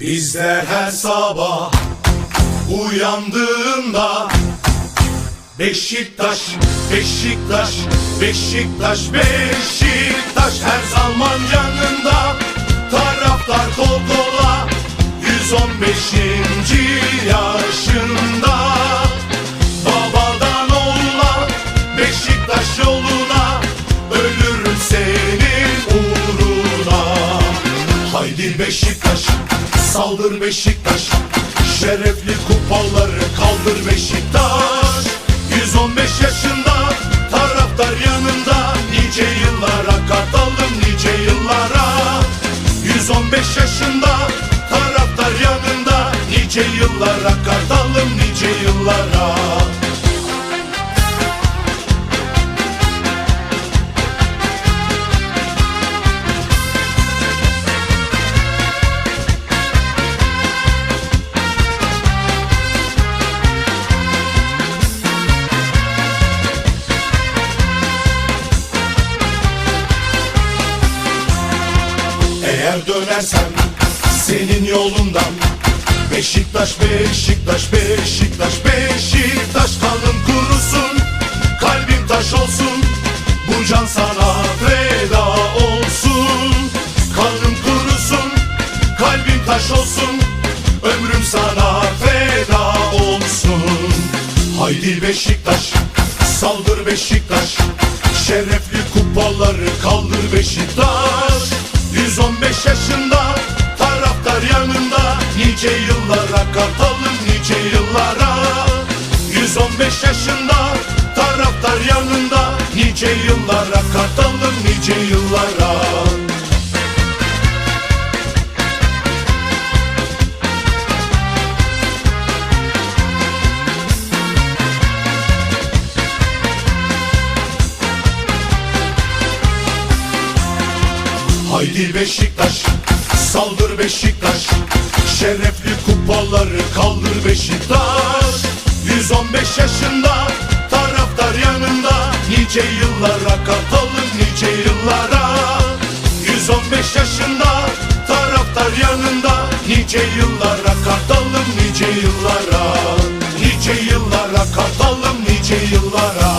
Bizde her sabah uyandığında Beşiktaş, Beşiktaş, Beşiktaş, Beşiktaş her zaman yanında Taraftar kol kola 115. yaşında Babadan oğula Beşiktaş yoluna Ölürüm senin uğruna Haydi Beşiktaş saldır Beşiktaş. Şerefli kupaları kaldır Beşiktaş. 115 yaşında taraftar yanında Nice yıllara katalım nice yıllara. 115 yaşında taraftar yanında Nice yıllara katalım nice yıllara Eğer dönersem senin yolundan Beşiktaş, Beşiktaş, Beşiktaş, Beşiktaş Kanım kurusun, kalbim taş olsun Bu can sana feda olsun. Kanım kurusun, kalbim taş olsun Ömrüm sana feda olsun. Haydi Beşiktaş, saldır Beşiktaş Şerefli kupaları kaldır Beşiktaş 115 yaşında taraftar yanında Nice yıllara katalım nice yıllara. 115 yaşında taraftar yanında Nice yıllara katalım nice yıllara Haydi Beşiktaş, saldır Beşiktaş. Şerefli kupaları kaldır Beşiktaş. 115 yaşında taraftar yanında. Nice yıllara katalım nice yıllara. 115 yaşında taraftar yanında. Nice yıllara katalım nice yıllara. Nice yıllara katalım nice yıllara